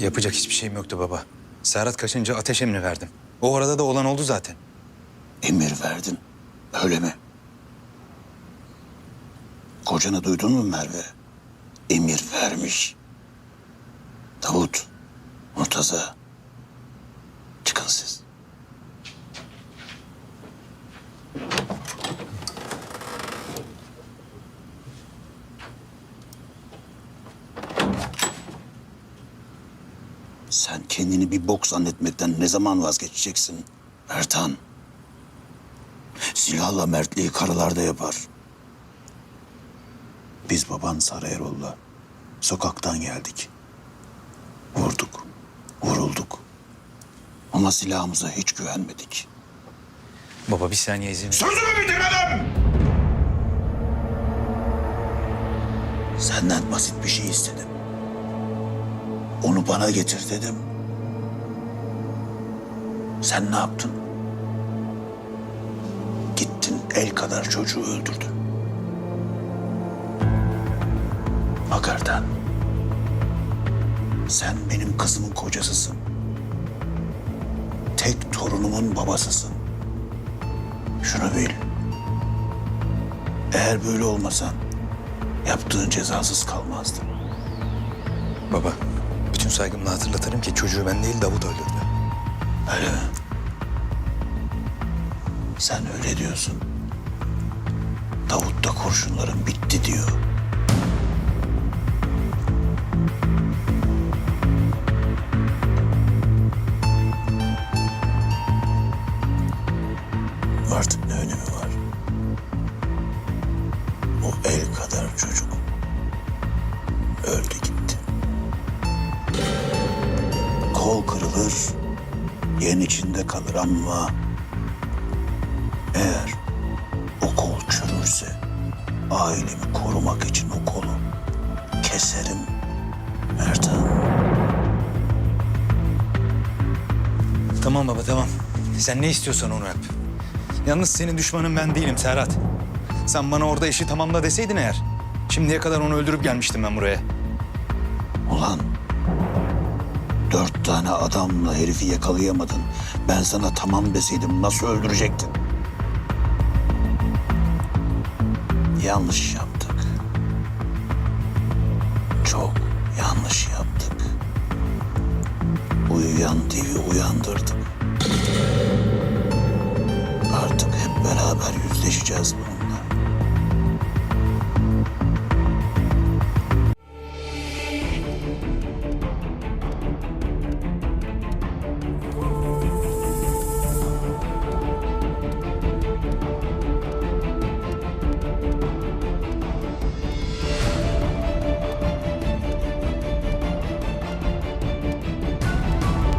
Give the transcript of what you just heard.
Yapacak hiçbir şeyim yoktu baba. Serhat kaçınca ateş emri verdim. O arada da olan oldu zaten. Emir verdin. Öyle mi? Kocanı duydun mu Merve? Emir vermiş. Davut, Murtaza. Çıkın siz. Sen kendini bir bok zannetmekten ne zaman vazgeçeceksin? Ertan. Silahla mertliği karılarda yapar. Biz baban Sarayerol'la sokaktan geldik. Vurduk, vurulduk. Ama silahımıza hiç güvenmedik. Baba bir saniye izin ver. Sözümü bitirmedim! Senden basit bir şey istedim. Onu bana getir dedim. Sen ne yaptın? Gittin el kadar çocuğu öldürdün. Bak Ertan. Sen benim kızımın kocasısın. Tek torunumun babasısın. Şunu bil. Eğer böyle olmasan yaptığın cezasız kalmazdı. Baba bütün saygımla hatırlatırım ki çocuğu ben değil Davut öldürdü. Öyle mi? Sen öyle diyorsun. Davut da kurşunların bitti diyor. Artık ne önemi var? O el kadar çocuk Kol kırılır, yen içinde kalır ama eğer o kol çürürse ailemi korumak için o kolu keserim Ertan. Tamam baba tamam. Sen ne istiyorsan onu yap. Yalnız senin düşmanın ben değilim Serhat. Sen bana orada işi tamamla deseydin eğer. Şimdiye kadar onu öldürüp gelmiştim ben buraya. Ulan dört tane adamla herifi yakalayamadın. Ben sana tamam deseydim nasıl öldürecektin? Yanlış yaptık. Çok yanlış yaptık. Uyuyan divi uyandırdık. Artık hep beraber yüzleşeceğiz bununla.